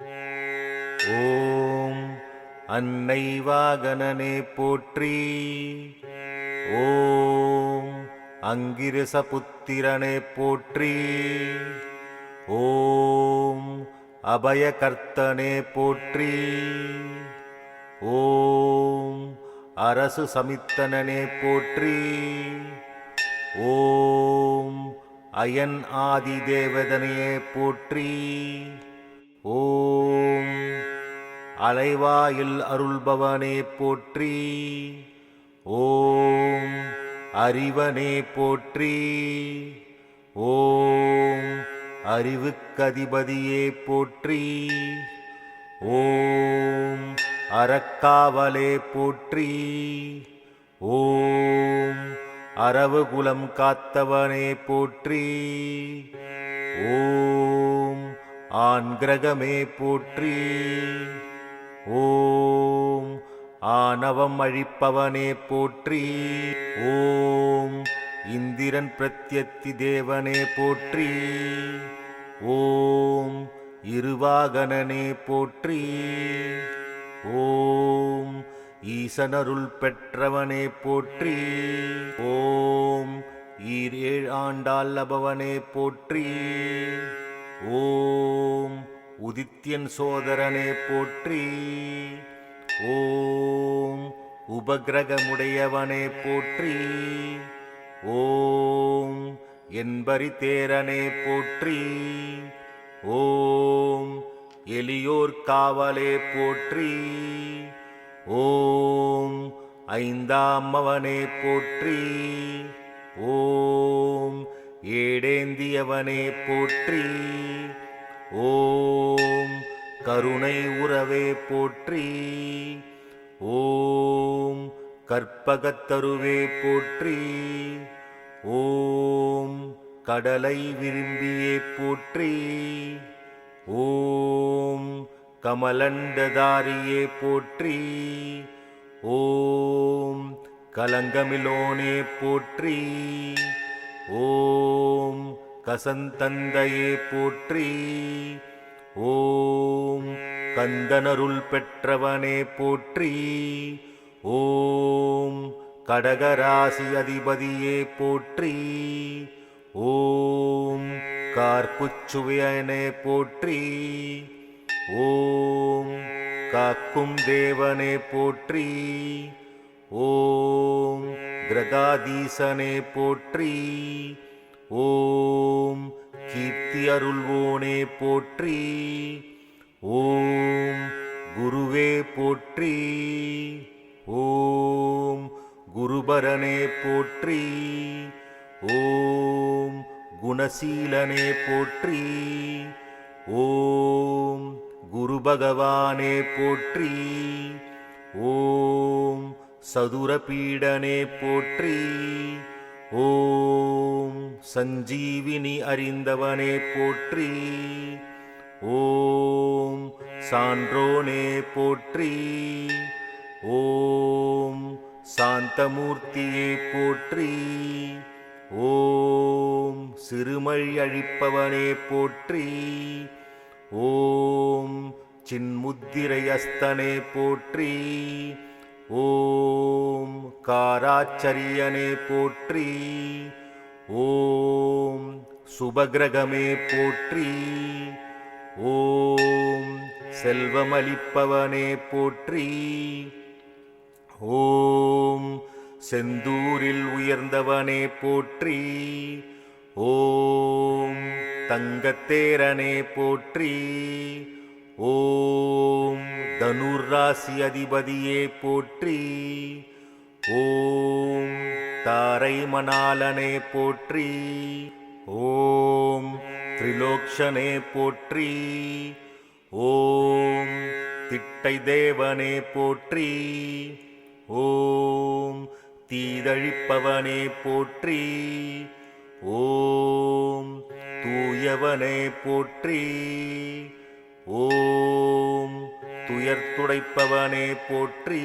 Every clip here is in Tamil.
ஓம் அன்னை வாகனனே போற்றி. ஓம் அங்கிரசபுத்திரனே போற்றி. ஓம் அபயகர்த்தனே போற்றி. ஓம் அரசு சமித்தனனே போற்றி. ஓம் அயன் ஆதி தேவதனையே போற்றி. ஓம். அலைவாயில் அருள்பவனே போற்றி. ஓம். அறிவனே போற்றி. ஓம். அறிவுக்கதிபதியே போற்றி. ஓம். அறக்காவலே போற்றி. ஓம். அரவுகுலம் காத்தவனே போற்றி. ஓம். ஆண் கிரகமே போற்றி. ஓம் ஆணவம் அழிப்பவனே போற்றி. ஓம் இந்திரன் பிரத்யத்தி தேவனே போற்றி. ஓம் இருவாகனனே போற்றி. ஓம் ஈசனருள் பெற்றவனே போற்றி. ஓம் ஈரேழ் ஆண்டாள் அபவனே போற்றி. ஓம் உதித்யன் சோதரனே போற்றி. ஓம் உபகிரகமுடையவனே போற்றி. ஓம் என்பரி தேரனே போற்றி. ஓம் எளியோர் காவலே போற்றி. ஓம் ஐந்தாம் ஐந்தாமவனே போற்றி. ஓம் ஏடேந்தியவனே போற்றி. ஓம் கருணை உறவே போற்றி. ஓம் கற்பகத்தருவே போற்றி. ஓம் கடலை விரும்பியே போற்றி. ஓம் கமலண்டதாரியே போற்றி. ஓம் கலங்கமிலோனே போற்றி. ஓம் கசந்தந்தையே போற்றி. ஓம் கந்தனருள் பெற்றவனே போற்றி. ஓம் கடகராசி அதிபதியே போற்றி. ஓம் கார்ப்புச்சுவையனே போற்றி. ஓம் காக்கும் தேவனே போற்றி. ஓம் கிரகாதீசனே போற்றி. ஓம் கீர்த்தி அருள்வோனே போற்றி. ஓம் குருவே போற்றி. ஓம் குருபரனே போற்றி. ஓம் குணசீலனே போற்றி. ஓம் குரு பகவானே போற்றி. ஓம் சதுரபீடனே போற்றி. ஓம் சஞ்சீவினி அறிந்தவனே போற்றி. ஓம் சான்றோனே போற்றி. ஓம் சாந்தமூர்த்தியே போற்றி. ஓம் சிறுமழி அழிப்பவனே போற்றி. ஓம் சின்முத்திரையஸ்தனே போற்றி. ஓம் காராச்சரியனே போற்றி ஓம் சுபகிரகமே போற்றி ஓம் செல்வமளிப்பவனே போற்றி ஓம் செந்தூரில் உயர்ந்தவனே போற்றி ஓம் தங்கத்தேரனே போற்றி ஓம் தனுராசி அதிபதியே போற்றி ஓம் தாரை மணாலனே போற்றி ஓம் திரிலோக்ஷனே போற்றி ஓம் திட்டை தேவனே போற்றி ஓம் தீதழிப்பவனே போற்றி ஓம் தூயவனே போற்றி. ஓம் துயர்த்துடைப்பவனே போற்றி.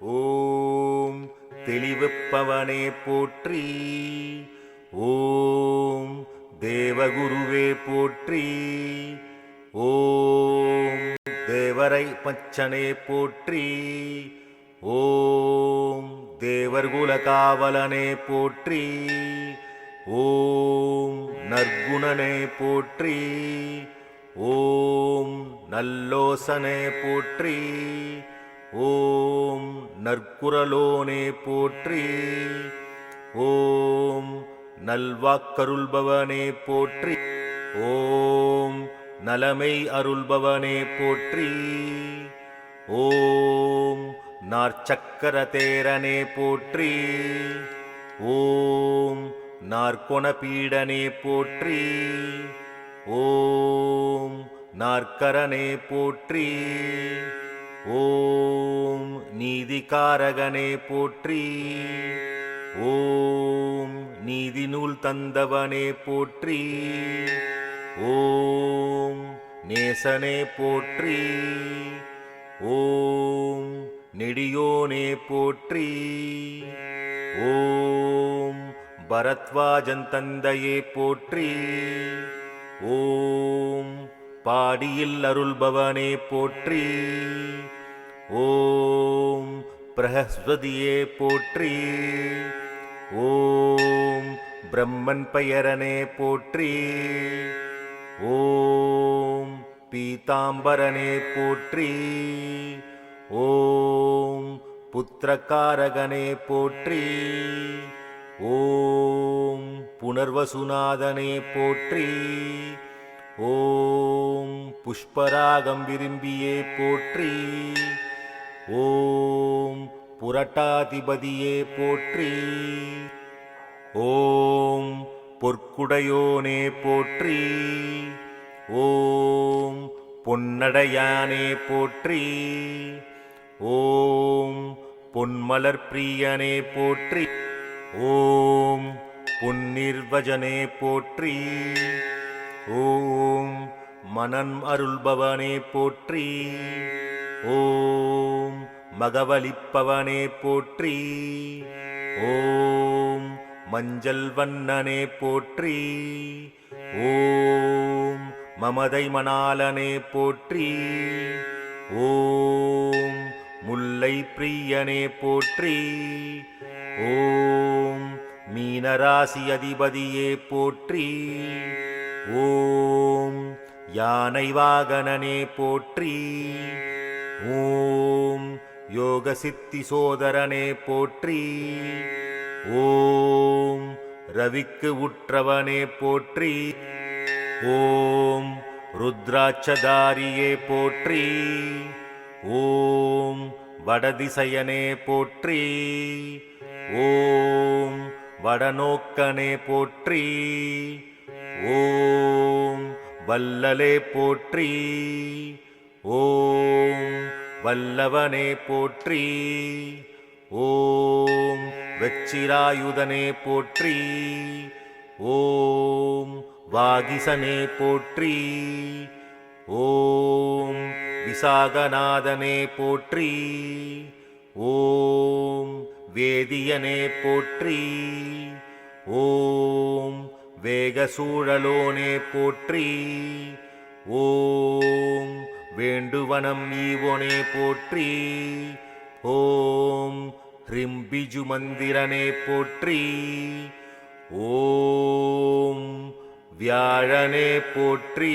ஓம் தெளிவிப்பவனே போற்றி. ஓம் தேவகுருவே போற்றி. ஓம் தேவரை பச்சனே போற்றி. ஓம் தேவர்குல காவலனே போற்றி. ஓம் நற்குணனே போற்றி. ஓம் நல்லோசனே போற்றி ஓம் நற்குரலோனே போற்றி ஓம் நல்வாக்கருள்பவனே போற்றி ஓம் நலமை அருள்பவனே போற்றி ஓம் நாற்சக்கர தேரனே போற்றி ஓம் நாற்கொண பீடனே போற்றி ஓம் நாற்கரனே போற்றி. ஓம் நீதிகாரகனே போற்றி. ஓம் நீதி நூல் தந்தவனே போற்றி. ஓம் நேசனே போற்றி. ஓம் நெடியோனே போற்றி. ஓம் பரத்வாஜன் தந்தையே போற்றி. ஓம் பாடியில் அருள்பவனே போற்றி. ஓம் பிரகஸ்வதியே போற்றி. ஓம் பிரம்மன் பெயரனே போற்றி. ஓம் பீதாம்பரனே போற்றி. ஓம் புத்திரக்காரகனே போற்றி. ஓம் புனர்வசுநாதனே போற்றி. ஓம் புஷ்பராகம் விரும்பியே போற்றி. ஓம் புரட்டாதிபதியே போற்றி. ஓம் பொற்குடையோனே போற்றி. ஓம் பொன்னடையானே போற்றி. ஓம் பொன்மலர் பிரியனே போற்றி. ஓம் புன்னிர்வஜனே போற்றி. ஓம் மனன் அருள்பவனே போற்றி. ஓம் மகவலிப்பவனே போற்றி. ஓம் மஞ்சள் வண்ணனே போற்றி. ஓம் மமதை மணாலனே போற்றி. ஓம் முல்லை பிரியனே போற்றி. ஓம் மீனராசி அதிபதியே போற்றி. ஓம் யானை வாகனனே போற்றி. ஓம் யோக சித்தி சோதரனே போற்றி. ஓம் ரவிக்கு உற்றவனே போற்றி. ஓம் ருத்ராட்சதாரியே போற்றி. ஓம் வடதிசையனே போற்றி. ஓம் வடநோக்கனே போற்றி. ஓம் வல்லலே போற்றி. ஓம் வல்லவனே போற்றி. ஓம் வெச்சிராயுதனே போற்றி. ஓம் வாகிசனே போற்றி. ஓம் விசாகநாதனே போற்றி. ஓம் வேதியனே போற்றி ஓம் வேகசூழலோனே போற்றி ஓம் வேண்டுவனம் ஈவோனே போற்றி ஓம் ஹ்ரிம்பிஜு மந்திரனே போற்றி ஓம் வியாழனே போற்றி.